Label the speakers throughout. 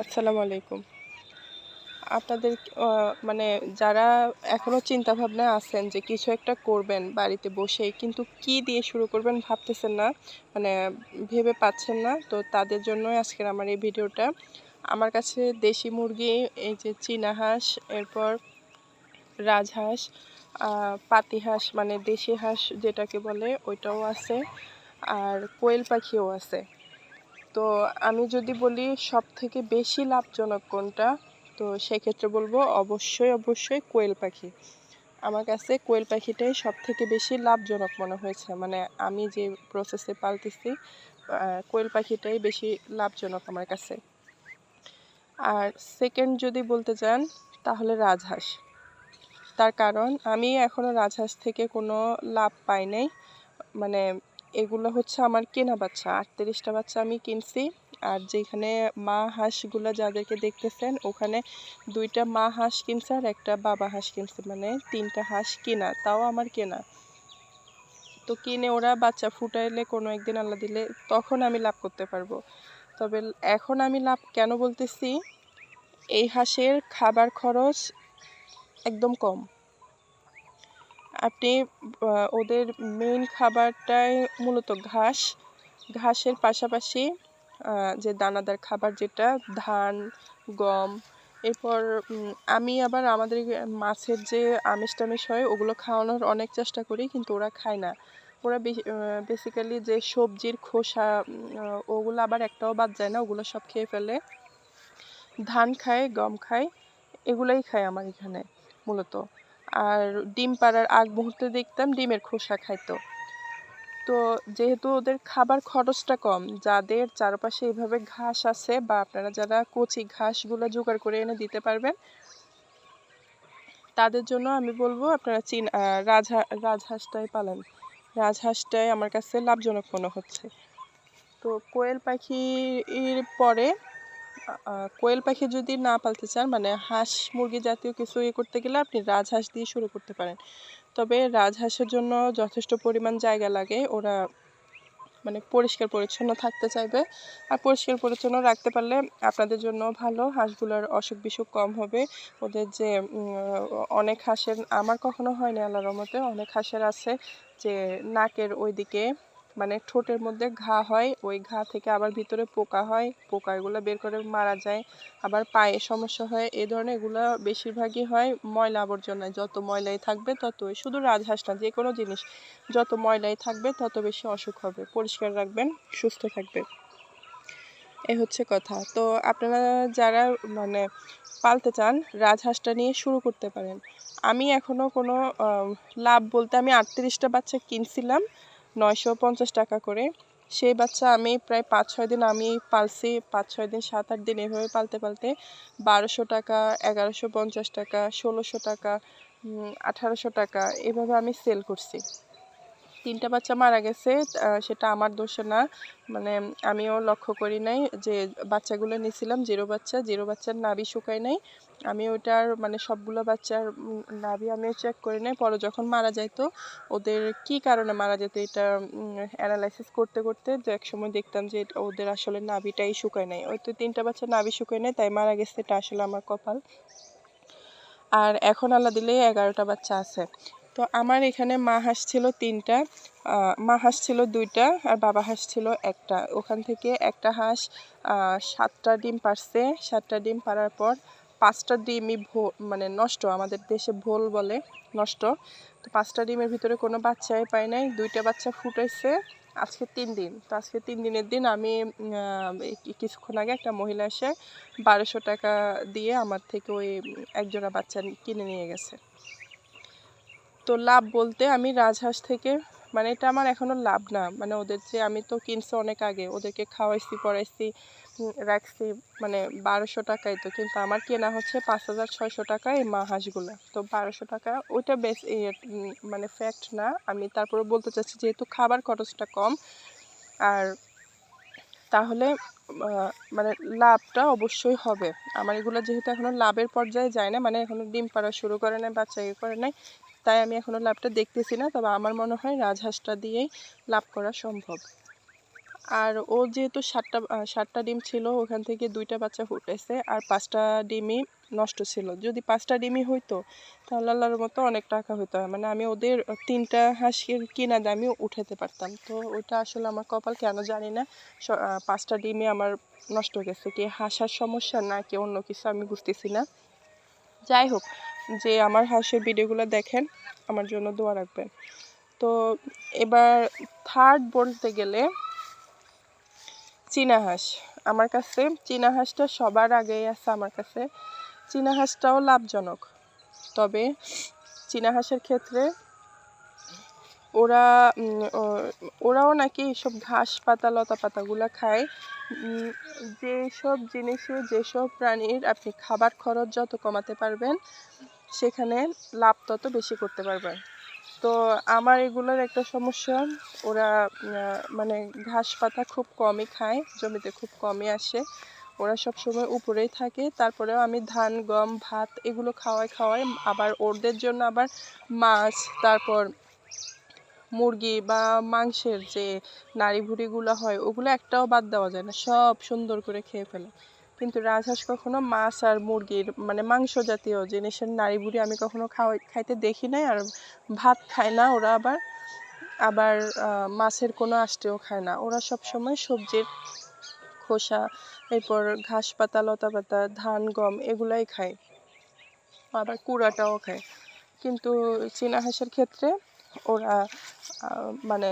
Speaker 1: আসসালামু আলাইকুম। আপনাদের মানে যারা এখনও চিন্তা ভাবনায় আছেন যে কিছু একটা করবেন বাড়িতে বসে কিন্তু কি দিয়ে শুরু করবেন ভাবতেছেন না মানে ভেবে পাচ্ছেন না তো তাদের জন্যই আজকের আমার এই ভিডিওটা। আমার কাছে দেশি মুরগি এই যে চীনা হাঁস এরপর রাজহাঁস আহ, পাতিহাঁস মানে দেশি হাঁস যেটাকে বলে ওইটাও আছে আর কোয়েল পাখিও আছে। তো আমি যদি বলি সব থেকে বেশি লাভজনক কোনটা, তো সেক্ষেত্রে বলব অবশ্যই অবশ্যই কোয়েল পাখি। আমার কাছে কোয়েল পাখিটাই সব থেকে বেশি লাভজনক মনে হয়েছে। মানে আমি যে প্রসেসে পালতেছি কোয়েল পাখিটাই বেশি লাভজনক আমার কাছে। আর সেকেন্ড যদি বলতে চান, তাহলে রাজহাঁস। তার কারণ আমি এখনও রাজহাঁস থেকে কোনো লাভ পাই নাই। মানে এগুলো হচ্ছে আমার কেনা বাচ্চা। আটত্রিশটা বাচ্চা আমি কিনছি। আর যেখানে মা হাঁসগুলো যাদেরকে দেখতেছেন, ওখানে দুইটা মা হাঁস কিনছে আর একটা বাবা হাঁস কিনছে। মানে তিনটা হাঁস কেনা, তাও আমার কেনা। তো কিনে ওরা বাচ্চা ফুটাইলে কোনো একদিন আল্লাহ দিলে তখন আমি লাভ করতে পারব। তবে এখন আমি লাভ কেন বলতেছি, এই হাঁসের খাবার খরচ একদম কম। আপনি ওদের মেইন খাবারটাই মূলত ঘাস। ঘাসের পাশাপাশি যে দানাদার খাবার যেটা, ধান, গম, এরপর আমি আবার আমাদের মাছের যে আমিষ টামিষ হয়, ওগুলো খাওয়ানোর অনেক চেষ্টা করি, কিন্তু ওরা খায় না। ওরা বেসিক্যালি যে সবজির খোসা ওগুলো আবার একটাও বাদ যায় না, ওগুলো সব খেয়ে ফেলে। ধান খায়, গম খায়, এগুলাই খায় আমার এখানে মূলত। আর ডিম পাড়ার আগ মুহূর্তে দেখতাম ডিমের খোসা খাইতো। তো যেহেতু ওদের খাবার খরচটা কম, যাদের চারপাশে এভাবে ঘাস আছে বা আপনারা যারা কচি ঘাসগুলো জোগাড় করে এনে দিতে পারবেন, তাদের জন্য আমি বলব আপনারা চীন রাজহা, রাজহাঁসটাই পালন। রাজহাঁসটাই আমার কাছে লাভজনক মনে হচ্ছে। তো কোয়েল পাখির পরে কোয়েল পাখি যদি না পালতে চান মানে হাঁস মুরগি জাতীয় কিছু ইয়ে করতে গেলে আপনি রাজহাঁস দিয়ে শুরু করতে পারেন। তবে রাজহাঁসের জন্য যথেষ্ট পরিমাণ জায়গা লাগে, ওরা মানে পরিষ্কার পরিচ্ছন্ন থাকতে চাইবে। আর পরিষ্কার পরিচ্ছন্ন রাখতে পারলে আপনাদের জন্য ভালো, হাঁসগুলোর অসুখ বিসুখ কম হবে। ওদের যে অনেক হাঁসের, আমার কখনো হয়নি আল্লাহর রহমতে, অনেক হাঁসের আছে যে, নাকের ওইদিকে মানে ঠোঁটের মধ্যে ঘা হয়, ওই ঘা থেকে আবার ভিতরে পোকা হয়, পোকা এগুলো বের করে মারা যায়। আবার পায়ে সমস্যা হয় এই ধরনের এগুলো বেশিরভাগই হয় ময়লা আবর্জনায়। যত ময়লাই থাকবে ততই, শুধু রাজহাঁস না যে কোনো জিনিস, যত ময়লাই থাকবে তত বেশি অসুখ হবে। পরিষ্কার রাখবেন, সুস্থ থাকবে এই হচ্ছে কথা। তো আপনারা যারা মানে পালতে চান, রাজহাঁসটা নিয়ে শুরু করতে পারেন। আমি এখনও কোনো লাভ বলতে আমি আটত্রিশটা বাচ্চা কিনছিলাম। নয়শো পঞ্চাশ টাকা করে। সেই বাচ্চা আমি প্রায় পাঁচ ছয় দিন আমি পালছি। পাঁচ ছয় দিন সাত আট দিন এভাবে পালতে পালতে বারোশো টাকা, এগারোশো পঞ্চাশ টাকা, ষোলোশো টাকা আঠারোশো টাকা এভাবে আমি সেল করছি। তিনটা বাচ্চা মারা গেছে সেটা আমার দোষে না। মানে আমিও লক্ষ্য করি নাই যে বাচ্চাগুলো নিয়েছিলাম, জিরো বাচ্চা, জিরো বাচ্চার নাভি শুকায় নাই। আমি ওটার মানে সবগুলো বাচ্চার নাভি আমিও চেক করি নাই। পরে যখন মারা যাইতো, ওদের কি কারণে মারা যেত এটা অ্যানালাইসিস করতে করতে যে এক সময় দেখতাম যে ওদের আসলে নাভিটাই শুকায় নাই। ওই তো তিনটা বাচ্চা নাভি শুকায় নাই, তাই মারা গেছে, এটা আসলে আমার কপাল। আর এখন আল্লাহ দিলে এগারোটা বাচ্চা আছে। তো আমার এখানে মা হাঁস ছিল তিনটা মা হাঁস ছিল দুইটা আর বাবা হাঁস ছিল একটা। ওখান থেকে একটা হাঁস সাতটা ডিম পারছে। সাতটা ডিম পারার পর পাঁচটা ডিমই ভো মানে নষ্ট, আমাদের দেশে ভোল বলে নষ্ট। তো পাঁচটা ডিমের ভিতরে কোনো বাচ্চাই পাই নাই, দুইটা বাচ্চা ফুটাইছে, আজকে তিন দিন। তো আজকে তিন দিনের দিন আমি কিছুক্ষণ আগে একটা মহিলা এসে বারোশো টাকা দিয়ে আমার থেকে ওই একজোড়া বাচ্চা কিনে নিয়ে গেছে। তো লাভ বলতে আমি রাজহাঁস থেকে মানে এটা আমার এখনও লাভ না। মানে ওদের যে আমি তো কিনছি অনেক আগে ওদেরকে খাওয়াইছি পড়াইছি রাখছি মানে বারোশো টাকাই তো। কিন্তু আমার কেনা হচ্ছে পাঁচ হাজার ছয়শো টাকা এই মা হাঁসগুলো। তো বারোশো টাকা ওইটা বেশ ইয়ে, মানে ফ্যাক্ট না। আমি তারপরে বলতে চাচ্ছি যেহেতু খাবার খরচটা কম আর তাহলে মানে লাভটা অবশ্যই হবে। আমার এগুলো যেহেতু এখনও লাভের পর্যায়ে যায় না মানে এখনও ডিম পাড়া শুরু করে নাই বাচ্চা ইয়ে করে নাই তাই আমি এখনও লাভটা দেখতেছি না, তবে আমার মনে হয় রাজহাঁসটা দিয়েই লাভ করা সম্ভব। আর ও যেহেতু সাতটা সাতটা ডিম ছিল, ওখান থেকে দুইটা বাচ্চা ফুটেছে, আর পাঁচটা ডিমই নষ্ট ছিল। যদি পাঁচটা ডিমই হইতো, তাহলে আল্লাহর মতো অনেক টাকা হইতো। মানে আমি ওদের তিনটা হাঁসের কিনা দামই উঠাতে পারতাম। তো ওটা আসলে আমার কপাল কেন জানি না পাঁচটা ডিমই আমার নষ্ট হয়ে গেছে। কি হাসার সমস্যা না কি অন্য কিছু আমি বুঝতেছি না। যাই হোক যে আমার হাঁসের ভিডিওগুলো দেখেন, আমার জন্য দোয়া রাখবেন। তো এবার থার্ড বলতে গেলে চীনা হাঁস। আমার কাছে চীনা হাঁসটা সবার আগেই আছে আমার কাছে। চীনা হাঁসটাও লাভজনক। তবে চীনা হাঁসের ক্ষেত্রে ওরা ওরাও নাকি এইসব ঘাস পাতা, লতা পাতাগুলো খায়। যেসব জিনিসে, যেসব প্রাণীর আপনি খাবার খরচ যত কমাতে পারবেন সেখানে লাভ তত বেশি করতে পারবে। তো আমার এগুলোর একটা সমস্যা। ওরা মানে ঘাস পাতা খুব কমই খায়, জমিতে খুব কমই আসে। ওরা সব সময় উপরেই থাকে। তারপরেও আমি ধান, গম, ভাত এগুলো খাওয়াই খাওয়াই। আবার ওদের জন্য আবার মাছ, তারপর মুরগি বা মাংসের যে নাড়ি ভুড়িগুলো হয়, ওগুলো একটাও বাদ দেওয়া যায় না। সব সুন্দর করে খেয়ে ফেলে। কিন্তু রাজহাঁস কখনো মাছ আর মুরগির মানে মাংস জাতীয় জিনিসের নাড়ি ভুড়ি আমি কখনো খাওয়াই, খাইতে দেখি নাই আর ভাত খায় না ওরা আবার। আবার মাছের কোনো আষ্টেও খায় না। ওরা সব সময় সবজির খোসা, এরপর ঘাস পাতা, লতা পাতা, ধান, গম এগুলাই খায়। আবার কুড়াটাও খায়। কিন্তু চীনা হাঁসের ক্ষেত্রে ওরা মানে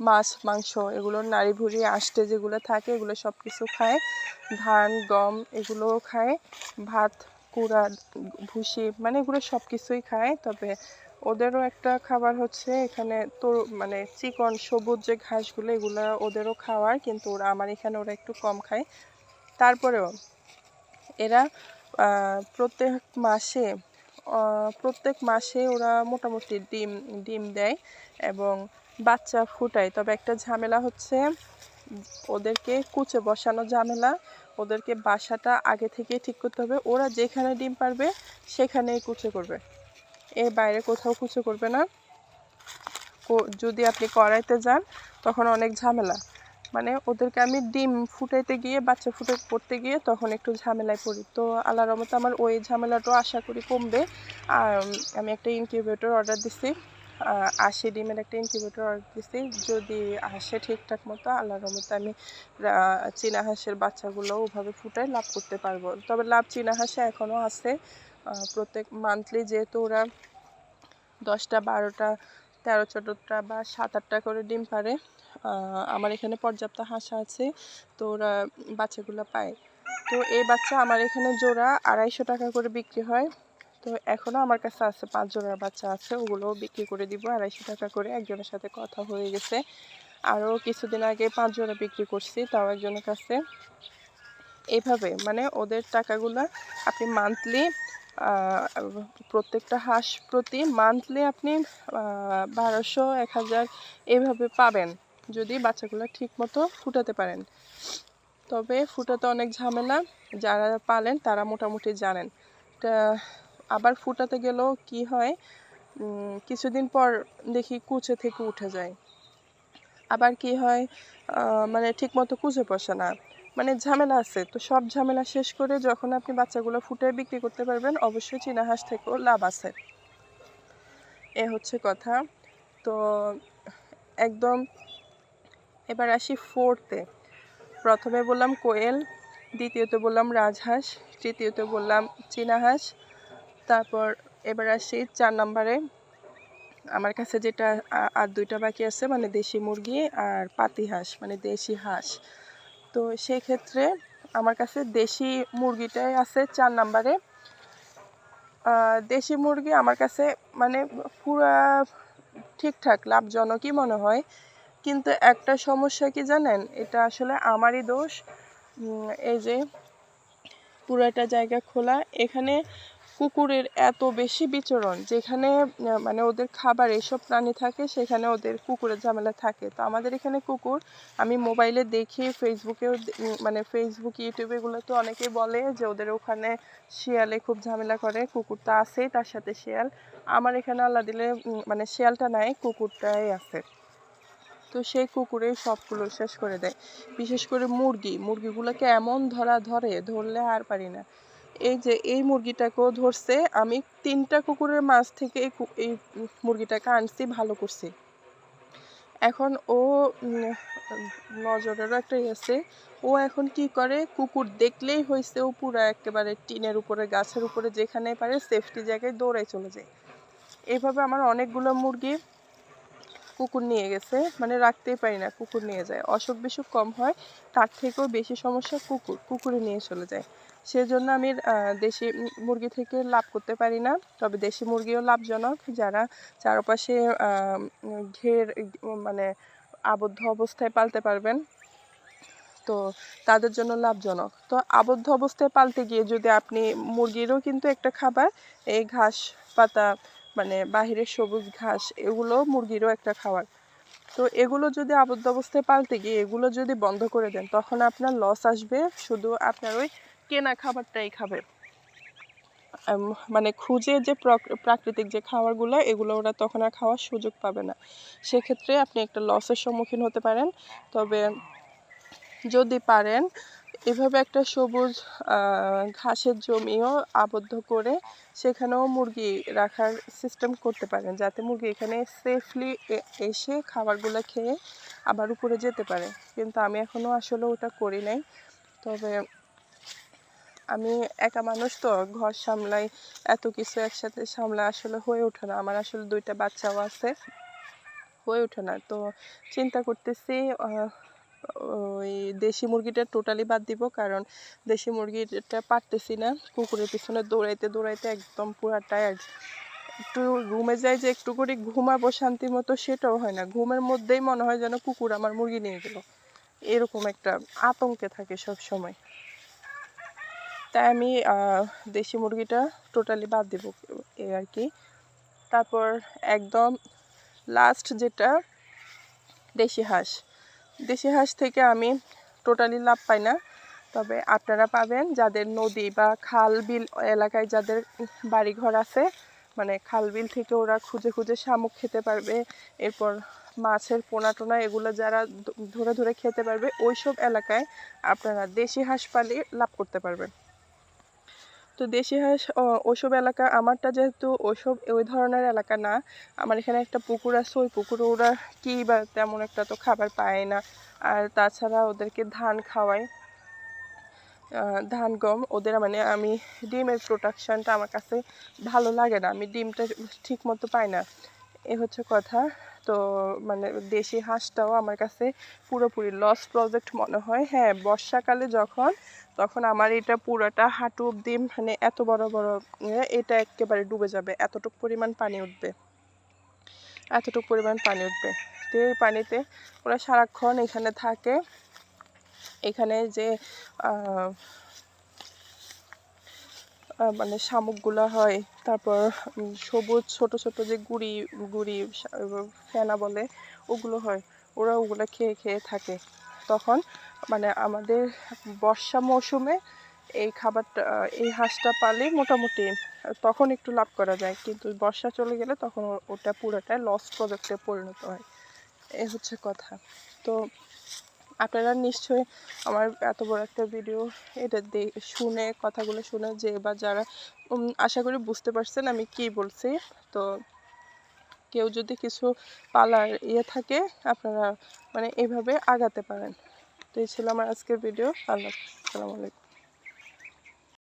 Speaker 1: মাছ, মাংস এগুলোর নাড়ি ভুড়ি আষ্টে যেগুলো থাকে এগুলো সব কিছু খায়। ধান, গম এগুলোও খায়। ভাত, কুড়া, ভুসি মানে এগুলো সব কিছুই খায়। তবে ওদেরও একটা খাবার হচ্ছে এখানে তো মানে চিকন, সবুজ যে ঘাসগুলো, এগুলো ওদেরও খাওয়ার কিন্তু ওরা, আমার এখানে ওরা একটু কম খায়। তারপরেও এরা প্রত্যেক মাসে প্রত্যেক মাসে ওরা মোটামুটি ডিম ডিম দেয় এবং বাচ্চা ফুটায়। তবে একটা ঝামেলা হচ্ছে ওদেরকে কুচে বসানো ঝামেলা, ওদেরকে বাসাটা আগে থেকেই ঠিক করতে হবে। ওরা যেখানে ডিম পারবে, সেখানেই কুচে করবে। এর বাইরে কোথাও কুচে করবে না। যদি আপনি করাইতে যান, তখন অনেক ঝামেলা। মানে ওদেরকে আমি ডিম ফুটাইতে গিয়ে, বাচ্চা ফুটে পড়তে গিয়ে তখন একটু ঝামেলায় পড়ি। তো আল্লাহর রহমতে আমার ওই ঝামেলাটাও আশা করি কমবে। আর আমি একটা ইনকিউবেটর অর্ডার দিছি। আশি ডিমের একটা ইনকিউবেটর অর্ডার দিছি। যদি আসে ঠিকঠাক মতো, আল্লাহর রহমতে আমি চীনা হাঁসের বাচ্চাগুলো ওভাবে ফুটাই লাভ করতে পারব। তবে লাভ চীনা হাঁসে এখনও আছে। প্রত্যেক মান্থলি যেহেতু ওরা দশটা, বারোটা, তেরো, চোদ্দোটা বা সাত, আটটা করে ডিম পারে আমার এখানে পর্যাপ্ত হাঁস আছে, তো ওরা বাচ্চাগুলো পায়। তো এই বাচ্চা আমার এখানে জোড়া আড়াইশো টাকা করে বিক্রি হয়। তো এখনও আমার কাছে আছে পাঁচ জোড়ার বাচ্চা আছে, ওগুলোও বিক্রি করে দিব, আড়াইশো টাকা করে একজনের সাথে কথা হয়ে গেছে। আরও কিছুদিন আগে পাঁচ জোড়া বিক্রি করছি, তাও একজনের কাছে। এইভাবে মানে ওদের টাকাগুলো আপনি মান্থলি প্রত্যেকটা হাঁস প্রতি মান্থলি আপনি বারোশো, এক হাজার এইভাবে পাবেন, যদি বাচ্চাগুলো ঠিক মতো ফুটাতে পারেন। তবে ফুটাতে অনেক ঝামেলা, যারা পালেন তারা মোটামুটি জানেন। তা আবার ফুটাতে গেলেও কি হয়? কিছুদিন পর দেখি কুচে থেকে উঠে যায়। আবার কি হয়? মানে ঠিক মতো কুচে বসে না। মানে ঝামেলা আছে। তো সব ঝামেলা শেষ করে যখন আপনি বাচ্চাগুলো ফুটে বিক্রি করতে পারবেন, অবশ্যই চীনা হাঁস থেকেও লাভ আছে। এ হচ্ছে কথা। তো একদম এবার আসি ফোর্থে প্রথমে বললাম কোয়েল, দ্বিতীয়ত বললাম রাজহাঁস, তৃতীয়ত বললাম চীনা হাঁস তারপর এবার আসি চার নম্বরে। আমার কাছে যেটা আর দুইটা বাকি আছে মানে দেশি মুরগি আর পাতি হাঁস মানে দেশি হাঁস। তো সেই ক্ষেত্রে আমার কাছে দেশি মুরগিটাই আছে চার নাম্বারে। দেশি মুরগি আমার কাছে মানে পুরা ঠিকঠাক, লাভজনকই মনে হয়। কিন্তু একটা সমস্যা কি জানেন? এটা আসলে আমারই দোষ। এই যে পুরাটা জায়গা খোলা, এখানে কুকুরের এত বেশি বিচরণ যেখানে মানে ওদের খাবার এসব প্রাণী থাকে, সেখানে ওদের কুকুরের ঝামেলা থাকে। তো আমাদের এখানে কুকুর, আমি মোবাইলে দেখি, ফেসবুকেও মানে ফেসবুক, ইউটিউবে এগুলো তো অনেকেই বলে যে ওদের ওখানে শিয়ালে খুব ঝামেলা করে, কুকুরটা আছেই তার সাথে শিয়াল। আমার এখানে আল্লাহ দিলে মানে শিয়ালটা নাই, কুকুরটাই আছে। তো তো সেই কুকুরে সবগুলো শেষ করে দেয়। বিশেষ করে মুরগি, মুরগিগুলোকে এমন ধরা ধরে, ধরলে আর পারি না। এই যে, এই মুরগিটাকেও ধরছে। আমি তিনটা কুকুরের মাছ থেকে এই মুরগিটাকে আনছি, ভালো করছি। এখন ও নজরেরও একটা ইয়ে আছে। ও এখন কি করে? কুকুর দেখলেই হয়েছে ও পুরো একেবারে টিনের উপরে, গাছের উপরে, যেখানে পারে সেফটি জায়গায় দৌড়ায় চলে যায়। এভাবে আমার অনেকগুলো মুরগি কুকুর নিয়ে গেছে মানে রাখতেই পারি না, কুকুর নিয়ে যায়। অসুখ বিসুখ কম হয়, তার থেকেও বেশি সমস্যা কুকুর, কুকুরে নিয়ে চলে যায়। সেজন্য আমি দেশি মুরগি থেকে লাভ করতে পারি না। তবে দেশি মুরগিও লাভজনক, যারা চারপাশে ঘের মানে আবদ্ধ অবস্থায় পালতে পারবেন, তো তাদের জন্য লাভজনক। তো আবদ্ধ অবস্থায় পালতে গিয়ে যদি আপনি মুরগিরও কিন্তু একটা খাবার, এই ঘাস পাতা মানে বাহিরের সবুজ ঘাস, এগুলো মুরগিরও একটা খাবার তো এগুলো যদি আবদ্ধ অবস্থায় পালতে গিয়ে এগুলো যদি বন্ধ করে দেন, তখন আপনার লস আসবে। শুধু আপনার ওই কেনা খাবারটাই খাবে। মানে খুঁজে যে প্রক- প্রাকৃতিক যে খাবারগুলো, এগুলো ওরা তখন আর খাওয়ার সুযোগ পাবে না। সেক্ষেত্রে আপনি একটা লসের সম্মুখীন হতে পারেন। তবে যদি পারেন, এভাবে একটা সবুজ ঘাসের জমিও আবদ্ধ করে সেখানেও মুরগি রাখার সিস্টেম করতে পারেন, যাতে মুরগি এখানে সেফলি এসে খাবারগুলো খেয়ে আবার উপরে যেতে পারে। কিন্তু আমি এখনও আসলে ওটা করি নাই। তবে আমি একা মানুষ তো, ঘর সামলাই, এত কিছু একসাথে সামলা আসলে হয়ে ওঠে না। আমার আসলে দুইটা বাচ্চাও আছে, হয়ে ওঠে না। তো চিন্তা করতেছি ওই দেশি মুরগিটা টোটালি বাদ দিব, কারণ দেশি মুরগিটা পারতেছি না। কুকুরের পিছনে দৌড়াইতে দৌড়াইতে একদম পুরা টায়ার্ড একটু রুমে যাই যে একটু করে ঘুমাবো শান্তি মতো, সেটাও হয় না। ঘুমের মধ্যেই মনে হয় যেন কুকুর আমার মুরগি নিয়ে গেল। এরকম একটা আতঙ্কে থাকে সব সময় তাই আমি দেশি মুরগিটা টোটালি বাদ দিব এই আর কি। তারপর একদম লাস্ট যেটা, দেশি হাঁস। দেশি হাঁস থেকে আমি টোটালি লাভ পাই না। তবে আপনারা পাবেন যাদের নদী বা খাল বিল এলাকায় যাদের বাড়িঘর আছে মানে খাল বিল থেকে ওরা খুঁজে খুঁজে শামুক খেতে পারবে, এরপর মাছের পোনা টোনা এগুলো যারা ধরে ধরে খেতে পারবে, ওইসব এলাকায় আপনারা দেশি হাঁস পালে লাভ করতে পারবেন। তো দেশি হাঁস ওসব এলাকা আমারটা যেহেতু ওসব ওই ধরনের এলাকা না, আমার এখানে একটা পুকুর আছে, ওই পুকুরে ওরা কি বা তেমন একটা তো খাবার পায় না। আর তাছাড়া ওদেরকে ধান খাওয়াই ধান, গম, ওদের মানে আমি ডিমের প্রোডাকশনটা আমার কাছে ভালো লাগে না, আমি ডিমটা ঠিক মতো পাই না। এ হচ্ছে কথা। তো মানে দেশি হাঁসটাও আমার কাছে পুরোপুরি লস প্রজেক্ট মনে হয়। হ্যাঁ বর্ষাকালে যখন, তখন আমার এটা পুরোটা হাঁটু অব্দি মানে এত বড় বড় এটা একেবারে ডুবে যাবে। এতটুকু পরিমাণ পানি উঠবে। এতটুকু পরিমাণ পানি উঠবে। তো এই পানিতে ওরা সারাক্ষণ এখানে থাকে। এখানে যে মানে শামুকগুলো হয়, তারপর সবুজ ছোট ছোট যে গুড়ি গুড়ি ফেনা বলে, ওগুলো হয়, ওরা ওগুলো খেয়ে খেয়ে থাকে। তখন মানে আমাদের বর্ষা মৌসুমে এই খাবারটা, এই হাঁসটা পালে মোটামুটি, তখন একটু লাভ করা যায়, কিন্তু বর্ষা চলে গেলে তখন ওটা পুরোটাই লস প্রজেক্টে পরিণত হয়। এই হচ্ছে কথা। তো আপনারা নিশ্চয়ই আমার এত বড় একটা ভিডিও এটা শুনে, কথাগুলো শুনে যে বা যারা আশা করি বুঝতে পারছেন আমি কি বলছি। তো কেউ যদি কিছু পালার ইয়ে থাকে, আপনারা মানে এভাবে আগাতে পারেন। তো এই ছিল আমার আজকের ভিডিও আল্লাহ আসসালামু আলাইকুম।